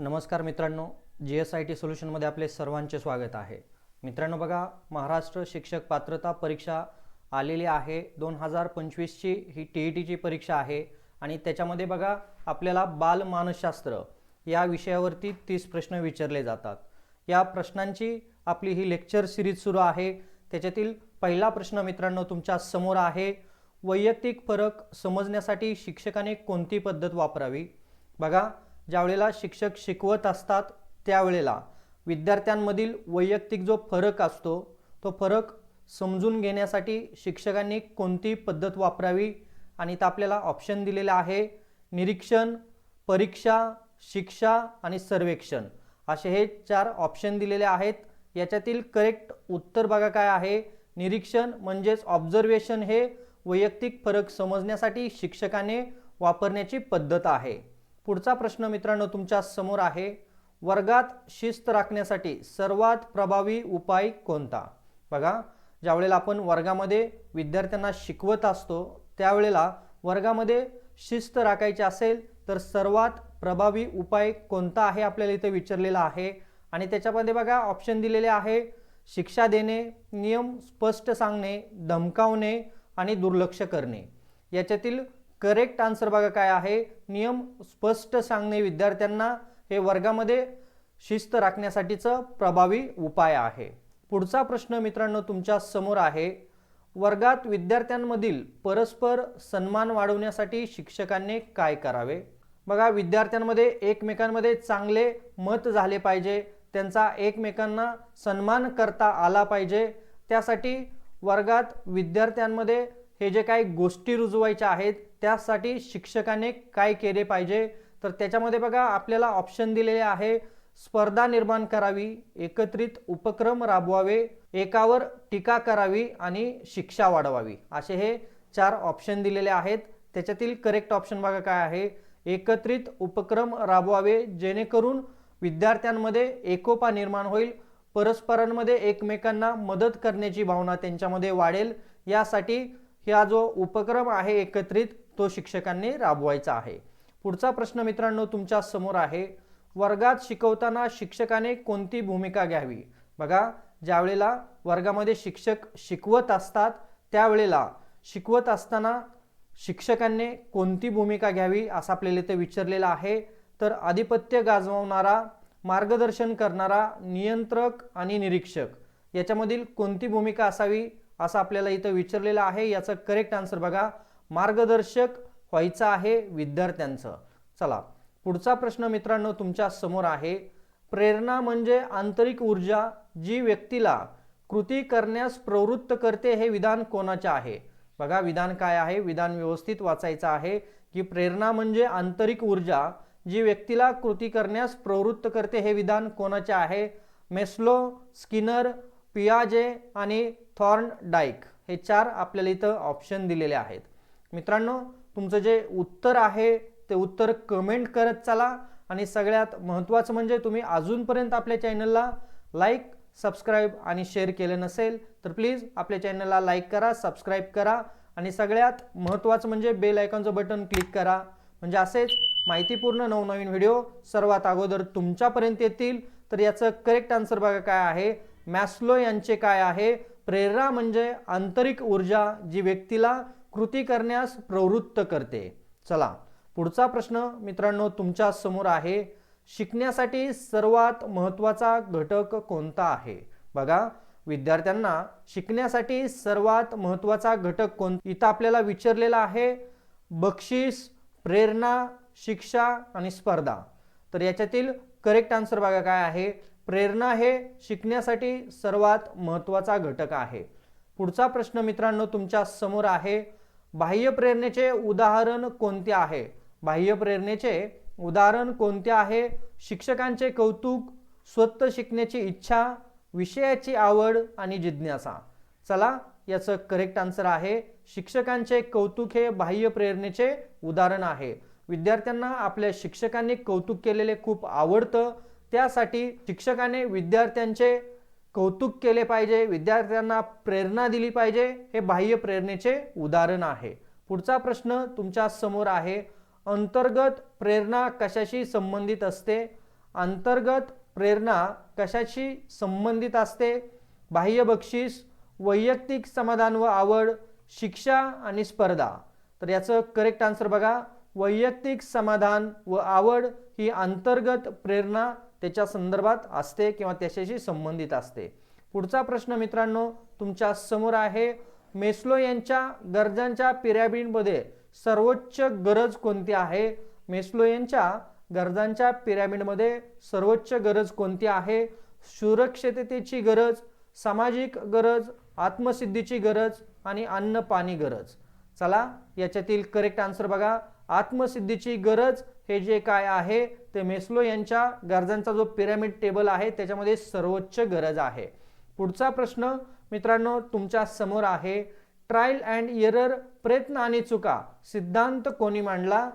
नमस्कार मित्रांनो G S I T सोल्युशनमध्ये आपले सर्वांचे स्वागत आहे. मित्रांनो बघा महाराष्ट्र शिक्षक पात्रता परीक्षा आलेली आहे. दोन हजार पंचवीसची ही टी ई टीची परीक्षा आहे आणि त्याच्यामध्ये बघा आपल्याला बालमानसशास्त्र या विषयावरती तीस प्रश्न विचारले जातात. या प्रश्नांची आपली ही लेक्चर सिरीज सुरू आहे. त्याच्यातील पहिला प्रश्न मित्रांनो तुमच्यासमोर आहे. वैयक्तिक फरक समजण्यासाठी शिक्षकाने कोणती पद्धत वापरावी? बघा ज्यावेळेला शिक्षक शिकवत असतात त्यावेळेला विद्यार्थ्यांमधील वैयक्तिक जो फरक असतो तो फरक समजून घेण्यासाठी शिक्षकांनी कोणती पद्धत वापरावी आणि तर आपल्याला ऑप्शन दिलेलं आहे निरीक्षण परीक्षा शिक्षा आणि सर्वेक्षण. असे हे चार ऑप्शन दिलेले आहेत. याच्यातील करेक्ट उत्तर बघा काय आहे. निरीक्षण म्हणजेच ऑब्झर्वेशन हे वैयक्तिक फरक समजण्यासाठी शिक्षकाने वापरण्याची पद्धत आहे. पुढचा प्रश्न मित्रांनो तुमच्यासमोर आहे. वर्गात शिस्त राखण्यासाठी सर्वात प्रभावी उपाय कोणता? बघा ज्यावेळेला आपण वर्गामध्ये विद्यार्थ्यांना शिकवत असतो त्यावेळेला वर्गामध्ये शिस्त राखायची असेल तर सर्वात प्रभावी उपाय कोणता आहे आपल्याला इथे विचारलेला आहे. आणि त्याच्यामध्ये बघा ऑप्शन दिलेले आहे शिक्षा देणे नियम स्पष्ट सांगणे धमकावणे आणि दुर्लक्ष करणे. याच्यातील करेक्ट आन्सर बघा काय आहे. नियम स्पष्ट सांगणे विद्यार्थ्यांना हे वर्गामध्ये शिस्त राखण्यासाठीचं प्रभावी उपाय आहे. पुढचा प्रश्न मित्रांनो तुमच्यासमोर आहे. वर्गात विद्यार्थ्यांमधील परस्पर सन्मान वाढवण्यासाठी शिक्षकांनी काय करावे? बघा विद्यार्थ्यांमध्ये एकमेकांमध्ये चांगले मत झाले पाहिजे. त्यांचा एकमेकांना सन्मान करता आला पाहिजे. त्यासाठी वर्गात विद्यार्थ्यांमध्ये हे जे काही गोष्टी रुजवायच्या आहेत त्यासाठी शिक्षकाने काय केले पाहिजे? तर त्याच्यामध्ये बघा आपल्याला ऑप्शन दिलेले आहे स्पर्धा निर्माण करावी एकत्रित उपक्रम राबवावे एकावर टीका करावी आणि शिक्षा वाढवावी. असे हे चार ऑप्शन दिलेले आहेत. त्याच्यातील करेक्ट ऑप्शन बघा काय आहे? एकत्रित उपक्रम राबवावे जेणेकरून विद्यार्थ्यांमध्ये एकोपा निर्माण होईल परस्परांमध्ये एकमेकांना मदत करण्याची भावना त्यांच्यामध्ये वाढेल. यासाठी हा जो उपक्रम आहे एकत्रित तो शिक्षकांनी राबवायचा आहे. पुढचा प्रश्न मित्रांनो तुमच्यासमोर आहे. वर्गात शिकवताना शिक्षकाने कोणती भूमिका घ्यावी? बघा ज्यावेळेला वर्गामध्ये शिक्षक शिकवत असतात त्यावेळेला शिकवत असताना शिक्षकांनी कोणती भूमिका घ्यावी असं आपल्याला इथे विचारलेलं आहे. तर आधिपत्य गाजवणारा मार्गदर्शन करणारा नियंत्रक आणि निरीक्षक याच्यामधील कोणती भूमिका असावी असं आपल्याला इथं विचारलेलं आहे. याचं करेक्ट आन्सर बघा. मार्गदर्शक व्हायचं आहे विद्यार्थ्यांचं. चला पुढचा प्रश्न मित्रांनो तुमच्यासमोर आहे. प्रेरणा म्हणजे आंतरिक ऊर्जा जी व्यक्तीला कृती करण्यास प्रवृत्त करते हे विधान कोणाचे आहे? बघा विधान काय आहे? विधान व्यवस्थित वाचायचं आहे की प्रेरणा म्हणजे आंतरिक ऊर्जा जी व्यक्तीला कृती करण्यास प्रवृत्त करते हे विधान कोणाचे आहे? मेस्लो स्किनर पियाजे आणि थॉर्न डाईक हे चार आपल्याला इथं ऑप्शन दिलेले आहेत. मित्रांनो तुमचं जे उत्तर आहे ते उत्तर कमेंट करत चला. आणि सगळ्यात महत्त्वाचं म्हणजे तुम्ही अजूनपर्यंत आपल्या चॅनलला लाईक सबस्क्राईब आणि शेअर केलं नसेल तर प्लीज आपल्या चॅनलला लाईक करा सबस्क्राईब करा. आणि सगळ्यात महत्त्वाचं म्हणजे बेल आयकॉनचं बटन क्लिक करा. म्हणजे असेच माहितीपूर्ण नवनवीन व्हिडिओ सर्वात अगोदर तुमच्यापर्यंत येतील. तर याचं करेक्ट आन्सर बघा काय आहे. मॅस्लो यांचे काय आहे? प्रेरणा म्हणजे आंतरिक ऊर्जा जी व्यक्तीला कृती करण्यास प्रवृत्त करते. चला पुढचा प्रश्न मित्रांनो तुमच्यासमोर आहे. शिकण्यासाठी सर्वात महत्त्वाचा घटक कोणता आहे? बघा विद्यार्थ्यांना शिकण्यासाठी सर्वात महत्त्वाचा घटक कोण इथं आपल्याला विचारलेला आहे बक्षीस प्रेरणा शिक्षा आणि स्पर्धा. तर याच्यातील करेक्ट आन्सर बघा काय आहे. प्रेरणा हे शिकण्यासाठी सर्वात महत्त्वाचा घटक आहे. पुढचा प्रश्न मित्रांनो तुमच्यासमोर आहे. बाह्य प्रेरणेचे उदाहरण कोणते आहे? बाह्य प्रेरणेचे उदाहरण कोणते आहे? शिक्षकांचे कौतुक स्वतः शिकण्याची इच्छा विषयाची आवड आणि जिज्ञासा. चला याचं करेक्ट आन्सर आहे. शिक्षकांचे कौतुक हे बाह्य प्रेरणेचे उदाहरण आहे. विद्यार्थ्यांना आपल्या शिक्षकांनी कौतुक केलेले खूप आवडतं. त्यासाठी शिक्षकाने विद्यार्थ्यांचे कौतुक केले पाहिजे विद्यार्थ्यांना प्रेरणा दिली पाहिजे हे बाह्य प्रेरणेचे उदाहरण आहे. पुढचा प्रश्न तुमच्यासमोर आहे. अंतर्गत प्रेरणा कशाशी संबंधित असते? अंतर्गत प्रेरणा कशाशी संबंधित असते? बाह्य बक्षीस वैयक्तिक समाधान व आवड शिक्षा आणि स्पर्धा. तर याचं करेक्ट आन्सर बघा. वैयक्तिक समाधान व आवड ही अंतर्गत प्रेरणा त्याच्या संदर्भात असते किंवा त्याच्याशी संबंधित असते. पुढचा प्रश्न मित्रांनो तुमच्यासमोर आहे. मेस्लो यांच्या गरजांच्या पिरॅमिडमध्ये सर्वोच्च गरज कोणती आहे? मेस्लो यांच्या गरजांच्या पिरॅमिडमध्ये सर्वोच्च गरज कोणती आहे? सुरक्षिततेची गरज सामाजिक गरज आत्मसिद्धीची गरज आणि अन्न पाणी गरज. चला याच्यातील करेक्ट आन्सर बघा. आत्मसिद्धीची गरज हे जे काय आहे ते मेस्लो यांच्या गरजांचा जो पिरॅमिड टेबल आहे त्याच्यामध्ये सर्वोच्च गरज आहे. पुढचा प्रश्न मित्रांनो तुमच्यासमोर आहे. ट्रायल अँड एरर प्रयत्न आणि चुका सिद्धांत कोणी मांडला?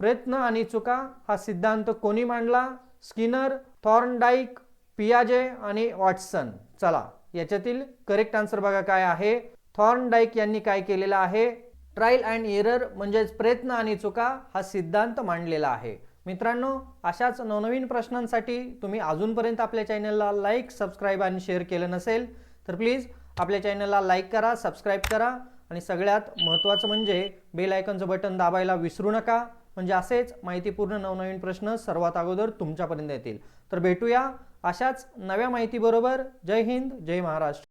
प्रयत्न आणि चुका हा सिद्धांत कोणी मांडला? स्किनर थॉर्नडाईक पियाजे आणि वॉटसन चला याच्यातील करेक्ट आन्सर बघा काय आहे. थॉर्नडाईक यांनी काय केलेलं आहे? ट्रायल अँड एरर म्हणजेच प्रयत्न आणि चुका हा सिद्धांत मांडलेला आहे. मित्रांनो अशाच नवनवीन प्रश्नांसाठी तुम्ही अजूनपर्यंत आपल्या चॅनलला लाईक सबस्क्राईब आणि शेअर केलं नसेल तर प्लीज आपल्या चॅनलला लाईक करा सबस्क्राईब करा आणि सगळ्यात महत्त्वाचं म्हणजे बेल आयकनचं बटन दाबायला विसरू नका. म्हणजे असेच माहितीपूर्ण नवनवीन प्रश्न सर्वात अगोदर तुमच्यापर्यंत येतील. तर भेटूया अशाच नव्या माहितीबरोबर. जय हिंद जय महाराष्ट्र.